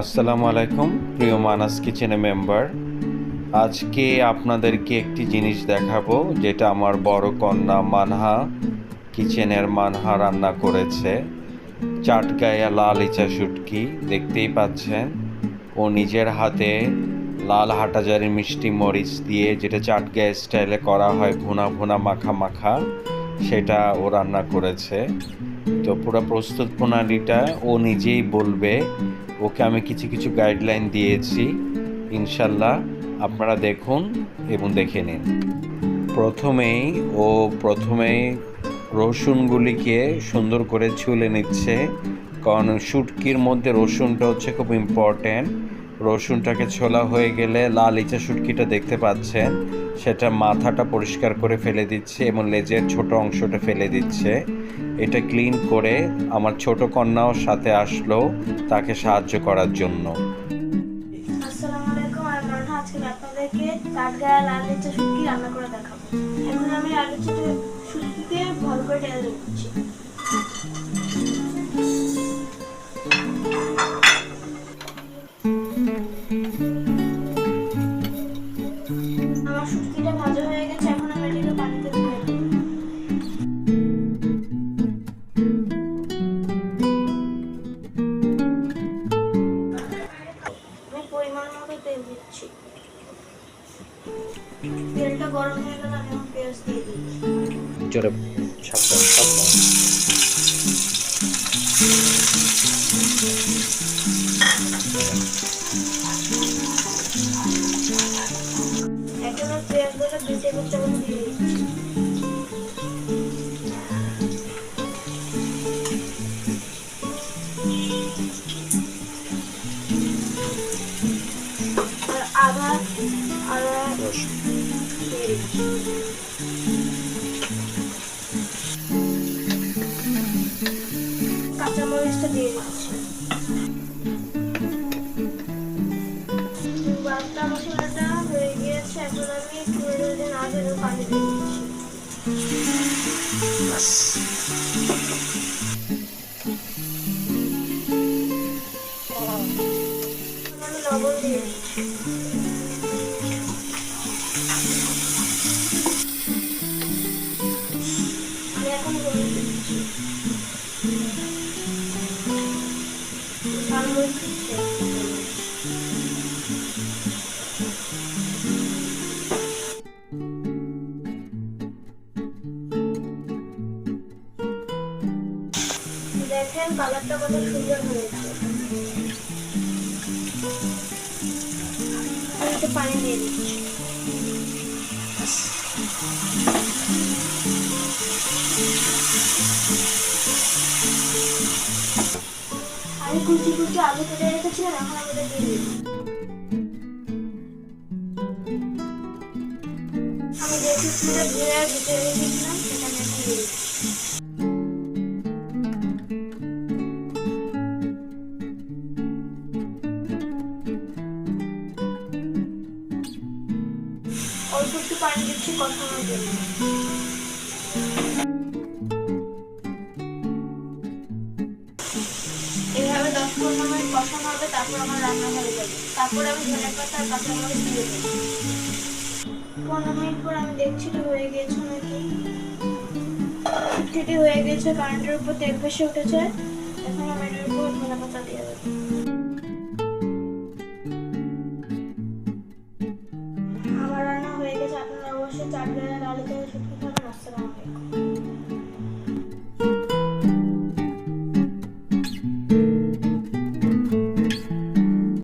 আসসালামু আলাইকুম, প্রিয় মানাস কিচেনে মেম্বার। আজকে আপনাদেরকে একটি জিনিস দেখাবো, যেটা আমার বড় কন্যা মানহা কিচেনের মানহা রান্না করেছে। চাটগায়া লাল ইচা শুটকি, দেখতেই পাচ্ছেন। ও নিজের হাতে লাল হাটাজারি মিষ্টি মরিচ দিয়ে, যেটা চাটগায়া স্টাইলে করা হয় ভুনা ভুনা মাখা মাখা, সেটা ও রান্না করেছে। তো পুরো প্রস্তুত প্রণালীটা ও নিজেই বলবে ওকে আমি কিছু কিছু গাইডলাইন দিয়েছি। ইনশাল্লাহ আপনারা দেখুন এবং দেখে নিন। প্রথমেই ও প্রথমেই রসুনগুলিকে সুন্দর করে ছুলে নিচ্ছে। কারণ শুটকির মধ্যে রসুনটা হচ্ছে খুব ইম্পর্ট্যান্ট রসুনটাকে ছোলা হয়ে গেলে লাল ইচা শুটকিটা দেখতে পাচ্ছেন। সেটা মাথাটা পরিষ্কার করে ফেলে দিচ্ছে এবং লেজের ছোট অংশটা ফেলে দিচ্ছে। এটা ক্লিন করে আমার ছোট কন্যাও সাথে আসলো তাকে সাহায্য করার জন্য। আমি শুটকিকে ভালো করে টেলে দিচ্ছি আমার শুটকিটা ভাজা হয়ে গেছে, এখন আমি এটাকে পানিতে ধুয়ে দেবো আমি পরিমাণ মতো তেল দিচ্ছি। তেলটা গরম হয়ে গেলে আমি পেঁয়াজ দিয়ে দিচ্ছি। জোরে, সাবধান সাবধান। কাঁচামরিচটা দিয়ে দিচ্ছি। বাটা মশলাটা হয়ে গিয়েছে, এখন আমি চুলে যদি না ভেবে পানি দিয়ে দিচ্ছি। দেখেন, কালারটা কত সুন্দর হয়েছে। পানি দিয়ে দিচ্ছি। আমি কুচি কুচি আলু দিয়ে দিচ্ছি। আমি যে ভিতরে আমি এখন দিচ্ছি। পানি দিচ্ছি কষানোর জন্য এভাবে দশ পনেরো মিনিট কষানো হবে, তারপর আমার রান্না হয়ে যাবে। তারপর আমি ধনে পাতা আর কাঁচামরিচ দিয়ে দেবো। পনেরো মিনিট পর আমি দেখছি এটা হয়ে গিয়েছে নাকি। ঠিকই হয়ে গেছে কারেন্টের উপর তেল ভেসে উঠেছে। এখন আমি এটার উপর ধনে পাতা দিয়ে দেবো।